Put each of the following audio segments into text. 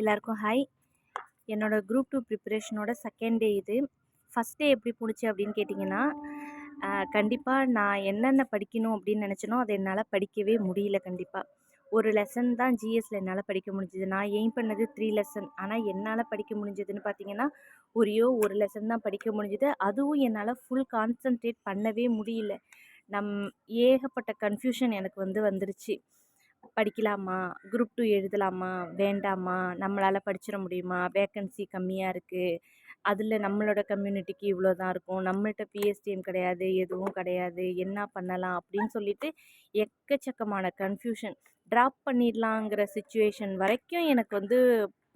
எல்லாருக்கும் ஹாய் என்னோடய group two ப்ரிப்பரேஷனோட செகண்ட் டே இது. ஃபஸ்ட் டே எப்படி போணுச்சு அப்படின்னு கேட்டிங்கன்னா கண்டிப்பாக நான் என்னென்ன படிக்கணும் அப்படின்னு நினச்சனோ அதை என்னால் படிக்கவே முடியல கண்டிப்பாக ஒரு லெசன் தான் ஜிஎஸ்சில் என்னால் படிக்க முடிஞ்சுது. நான் எய்ம் பண்ணது த்ரீ லெசன் ஆனால் என்னால் படிக்க முடிஞ்சதுன்னு பார்த்தீங்கன்னா ஒரே ஒரு லெசன் தான் படிக்க முடிஞ்சுது. அதுவும் என்னால் ஃபுல் கான்சன்ட்ரேட் பண்ணவே முடியல. நம் ஏகப்பட்ட கன்ஃபியூஷன் எனக்கு வந்து வந்துருச்சு. படிக்கலாமா? குரூப் டூ எழுதலாமா? வேண்டாமா? நம்மளால் படிச்சிட முடியுமா? வேக்கன்சி கம்மியாக இருக்குது அதில் நம்மளோட கம்யூனிட்டிக்கு இவ்வளோ தான் இருக்கும். நம்மள்கிட்ட பிஎஸ்டிஎம் கிடையாது எதுவும் கிடையாது. என்ன பண்ணலாம்? அப்படின்னு சொல்லிட்டு எக்கச்சக்கமான கன்ஃபியூஷன் ட்ராப் பண்ணிடலாங்கிற சுச்சுவேஷன் வரைக்கும் எனக்கு வந்து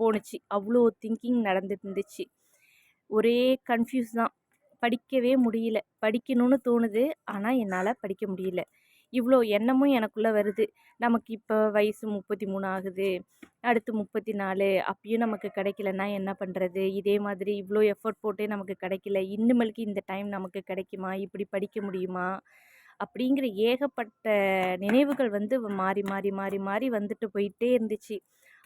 போணுச்சு. அவ்வளோ திங்கிங் நடந்துட்டு இருந்துச்சு. ஒரே கன்ஃபியூஸ் தான். படிக்கவே முடியல. படிக்கணும்னு தோணுது. ஆனால் என்னால் படிக்க முடியல. இவ்வளோ எண்ணமும் எனக்குள்ளே வருது. நமக்கு இப்போ வயசு முப்பத்தி மூணு ஆகுது. அடுத்து முப்பத்தி நாலு அப்பயும் நமக்கு கிடைக்கலன்னா என்ன பண்ணுறது இதே மாதிரி இவ்வளோ எஃபர்ட் போட்டே நமக்கு கிடைக்கல. இன்னுமலுக்கு இந்த டைம் நமக்கு கிடைக்குமா? இப்படி படிக்க முடியுமா? அப்படிங்கிற ஏகப்பட்ட நினைவுகள் வந்து மாறி மாறி மாறி மாறி வந்துட்டு போயிட்டே இருந்துச்சு.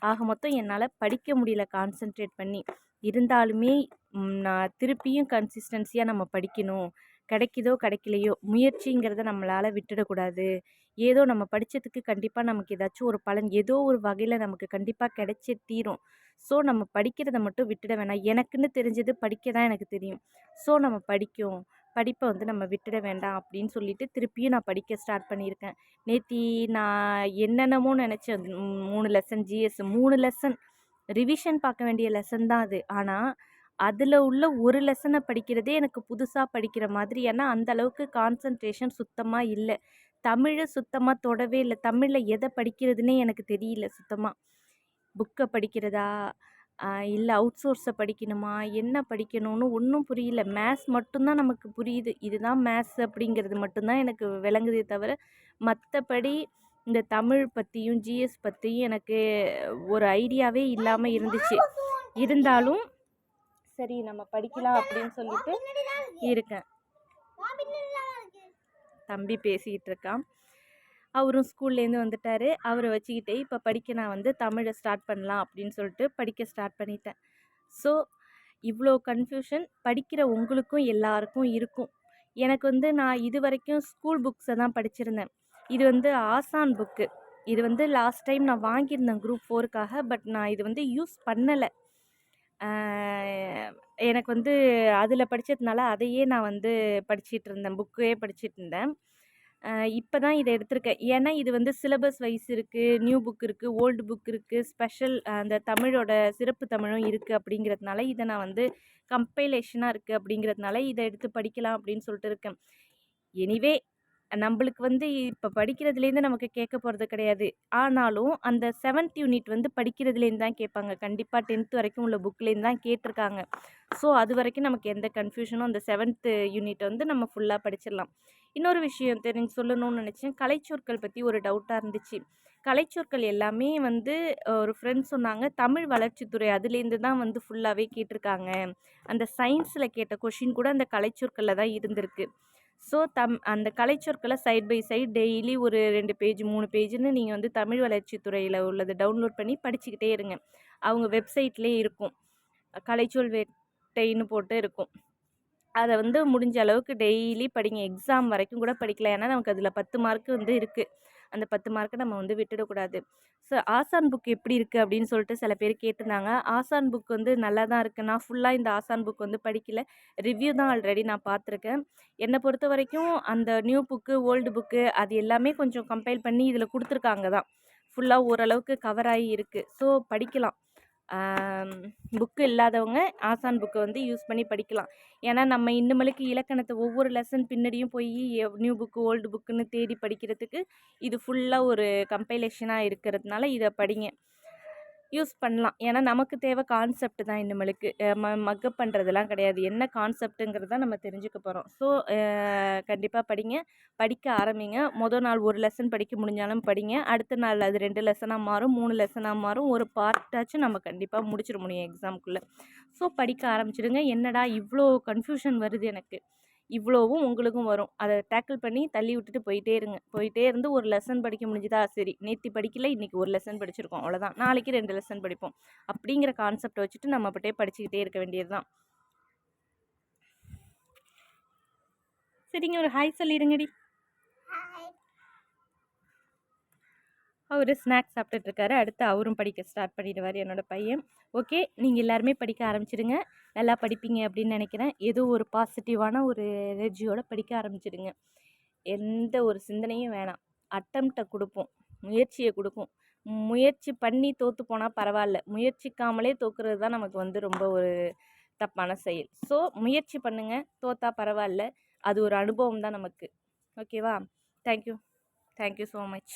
ஆக மொத்தம் என்னால் படிக்க முடியல கான்சென்ட்ரேட் பண்ணி. இருந்தாலுமே நான் திருப்பியும் கன்சிஸ்டன்சியாக நம்ம படிக்கணும். கிடைக்குதோ கிடைக்கலையோ முயற்சிங்கிறத நம்மளால் விட்டுடக்கூடாது. ஏதோ நம்ம படித்ததுக்கு கண்டிப்பாக நமக்கு ஏதாச்சும் ஒரு பலன் ஏதோ ஒரு வகையில் நமக்கு கண்டிப்பாக கிடைச்சே தீரும். ஸோ நம்ம படிக்கிறத மட்டும் விட்டுட வேணாம். எனக்குன்னு தெரிஞ்சது படிக்க தான் எனக்கு தெரியும். ஸோ நம்ம படிக்கும். படிப்பை வந்து நம்ம விட்டுட வேண்டாம் அப்படின்னு சொல்லிட்டு திருப்பியும் நான் படிக்க ஸ்டார்ட் பண்ணியிருக்கேன். நேத்தி நான் என்னென்னமோ நினச்சேன். மூணு லெசன் ஜிஎஸ் மூணு லெசன். ரிவிஷன் பார்க்க வேண்டிய லெசன் தான் அது. ஆனால் அதில் உள்ள ஒரு லெசனை படிக்கிறதே எனக்கு புதுசாக படிக்கிற மாதிரி. ஏன்னா அந்த அளவுக்கு கான்சன்ட்ரேஷன் சுத்தமாக இல்லை. தமிழை சுத்தமாக தொடவே இல்லை. தமிழில் எதை படிக்கிறதுனே எனக்கு தெரியல சுத்தமாக புக்கை படிக்கிறதா? இல்லை அவுட் சோர்ஸை படிக்கணுமா? என்ன படிக்கணும்னு ஒன்றும் புரியல. மேத்ஸ் மட்டும்தான் நமக்கு புரியுது. இதுதான் மேத்ஸ் அப்படிங்கிறது மட்டும்தான் எனக்கு விளங்குதே தவிர மற்றபடி இந்த தமிழ் பற்றியும் ஜிஎஸ் பற்றியும் எனக்கு ஒரு ஐடியாவே இல்லாமல் இருந்துச்சு. இருந்தாலும் சரி நம்ம படிக்கலாம் அப்படின்னு சொல்லிட்டு இருக்கேன். தம்பி பேசிக்கிட்டு இருக்கான். அவரும் ஸ்கூல்லேருந்து வந்துட்டார். அவரை வச்சுக்கிட்டே இப்போ படிக்க நான் வந்து தமிழை ஸ்டார்ட் பண்ணலாம் அப்படின்னு சொல்லிட்டு படிக்க ஸ்டார்ட் பண்ணிட்டேன். ஸோ இவ்வளோ கன்ஃபியூஷன் படிக்கிற உங்களுக்கும் எல்லாருக்கும் இருக்கும். எனக்கு வந்து நான் இது வரைக்கும் ஸ்கூல் புக்ஸை தான் படிச்சிருந்தேன். இது வந்து ஆசான் புக்கு இது வந்து லாஸ்ட் டைம் நான் வாங்கியிருந்தேன் குரூப் ஃபோருக்காக பட் நான் இது வந்து யூஸ் பண்ணலை. எனக்கு வந்து அதில் படித்ததுனால அதையே நான் வந்து படிச்சிட்டு இருந்தேன். புக்கே படிச்சிட்டு இருந்தேன். இப்போ தான் இதை எடுத்திருக்கேன். ஏன்னா இது வந்து சிலபஸ் வைஸ் இருக்குது நியூ புக் இருக்குது ஓல்டு புக் இருக்குது ஸ்பெஷல் அந்த தமிழோட சிறப்பு தமிழும் இருக்குது அப்படிங்கிறதுனால இதை நான் வந்து கம்பைலேஷனாக இருக்குது அப்படிங்கிறதுனால இதை எடுத்து படிக்கலாம் அப்படின்னு சொல்லிட்டு இருக்கேன். எனிவே நம்மளுக்கு வந்து இப்போ படிக்கிறதுலேருந்து நமக்கு கேட்க போகிறது கிடையாது. ஆனாலும் அந்த செவன்த் யூனிட் வந்து படிக்கிறதுலேருந்து தான் கேட்பாங்க. கண்டிப்பாக டென்த் வரைக்கும் உள்ள புக்லேருந்து தான் கேட்டிருக்காங்க. ஸோ அது வரைக்கும் நமக்கு எந்த கன்ஃபியூஷனும் அந்த செவன்த்து யூனிட் வந்து நம்ம ஃபுல்லாக படிச்சிடலாம். இன்னொரு விஷயம் தெரிஞ்சு சொல்லணும்னு நினச்சேன். கலைச்சொற்கள் பற்றி ஒரு டவுட்டாக இருந்துச்சு. கலைச்சொற்கள் எல்லாமே வந்து ஒரு ஃப்ரெண்ட் சொன்னாங்க. தமிழ் வளர்ச்சித்துறை அதுலேருந்து தான் வந்து ஃபுல்லாகவே கேட்டிருக்காங்க. அந்த சயின்ஸில் கேட்ட கொஷின் கூட அந்த கலைச்சொற்களில் தான் இருந்திருக்கு. ஸோ தம் அந்த கலைச்சொற்களை சைட் பை சைட் டெய்லி ஒரு ரெண்டு பேஜ் மூணு பேஜுன்னு நீங்கள் வந்து தமிழ் வளர்ச்சி துறையில் உள்ளதை டவுன்லோட் பண்ணி படிச்சுக்கிட்டே இருங்க. அவங்க வெப்சைட்லேயே இருக்கும். கலைச்சொல் வேட்டைன்னு போட்டு இருக்கும். அதை வந்து முடிஞ்ச அளவுக்கு டெய்லி படிங்க. எக்ஸாம் வரைக்கும் கூட படிக்கலாம். ஏன்னா நமக்கு அதில் பத்து மார்க்கு வந்து இருக்குது அந்த பத்து மார்க்கை நம்ம வந்து விட்டுடக்கூடாது. ஸோ ஆசான் புக் எப்படி இருக்குது அப்படின்னு சொல்லிட்டு சில பேர் கேட்டிருந்தாங்க. ஆசான் புக் வந்து நல்லா தான் இருக்குது நான் ஃபுல்லாக இந்த ஆசான் புக் வந்து படிக்கல. ரிவ்யூ தான் ஆல்ரெடி நான் பார்த்துருக்கேன். என்னை பொறுத்த வரைக்கும் அந்த நியூ புக்கு ஓல்டு புக்கு அது எல்லாமே கொஞ்சம் கம்பைல் பண்ணி இதில் கொடுத்துருக்காங்க தான். ஃபுல்லாக ஓரளவுக்கு கவர் ஆகி இருக்குது ஸோ படிக்கலாம். புக்கு இல்லாதவங்க ஆசான் புக்கை வந்து யூஸ் பண்ணி படிக்கலாம். ஏன்னா நம்ம இன்னுமலுக்கு இலக்கணத்தை ஒவ்வொரு லெசன் பின்னாடியும் போய் நியூ புக்கு ஓல்டு புக்குன்னு தேடி படிக்கிறதுக்கு இது ஃபுல்லாக ஒரு கம்பைலேஷனாக இருக்கிறதுனால இதை படிங்க. யூஸ் பண்ணலாம். ஏன்னா நமக்கு தேவை கான்செப்ட் தான் இனிமேலுக்கு ம மக்கப் பண்ணுறதுலாம் கிடையாது. என்ன கான்செப்ட்டுங்கிறத நம்ம தெரிஞ்சுக்க போகிறோம் ஸோ கண்டிப்பாக படிங்க. படிக்க ஆரம்பிங்க. மொதல் நாள் ஒரு லெசன் படிக்க முடிஞ்சாலும் படிங்க. அடுத்த நாள் அது ரெண்டு லெசனாக மாறும் மூணு லெசனாக மாறும். ஒரு பார்ட்டாச்சும் நம்ம கண்டிப்பாக முடிச்சிட முடியும் எக்ஸாமுக்குள்ளே ஸோ படிக்க ஆரம்பிச்சிடுங்க. என்னடா இவ்வளோ கன்ஃபியூஷன் வருது எனக்கு. இவ்வளோவும் உங்களுக்கும் வரும். அதை டேக்கிள் பண்ணி தள்ளி விட்டுட்டு போயிட்டே இருங்க. போயிட்டே இருந்து ஒரு லெசன் படிக்க முடிஞ்சுதா? சரி நேற்று படிக்கல இன்றைக்கி ஒரு லெசன் படிச்சிருக்கோம். அவ்வளோதான் நாளைக்கு ரெண்டு லெசன் படிப்போம். அப்படிங்கிற கான்செப்டை வச்சுட்டு நம்ம அப்படியே படிச்சுக்கிட்டே இருக்க வேண்டியது தான் சரிங்க ஒரு ஹாய் சொல்லிடுங்கடி. அவர் ஸ்நாக்ஸ் சாப்பிட்டுட்ருக்காரு அடுத்து அவரும் படிக்க ஸ்டார்ட் பண்ணிடுவார் என்னோட பையன். ஓகே நீங்கள் எல்லாருமே படிக்க ஆரம்பிச்சிடுங்க. நல்லா படிப்பீங்க அப்படின்னு நினைக்கிறேன். ஏதோ ஒரு பாசிட்டிவான ஒரு எனர்ஜியோடு படிக்க ஆரம்பிச்சிடுங்க. எந்த ஒரு சிந்தனையும் வேணாம். அட்டம்ப்டை கொடுப்போம். முயற்சியை கொடுக்கும் முயற்சி பண்ணி தோற்று போனால் பரவாயில்ல. முயற்சிக்காமலே தோக்குறது தான் நமக்கு வந்து ரொம்ப ஒரு தப்பான செயல். ஸோ முயற்சி பண்ணுங்கள் தோத்தா பரவாயில்ல. அது ஒரு அனுபவம் தான் நமக்கு. ஓகேவா? Thank you thank you so much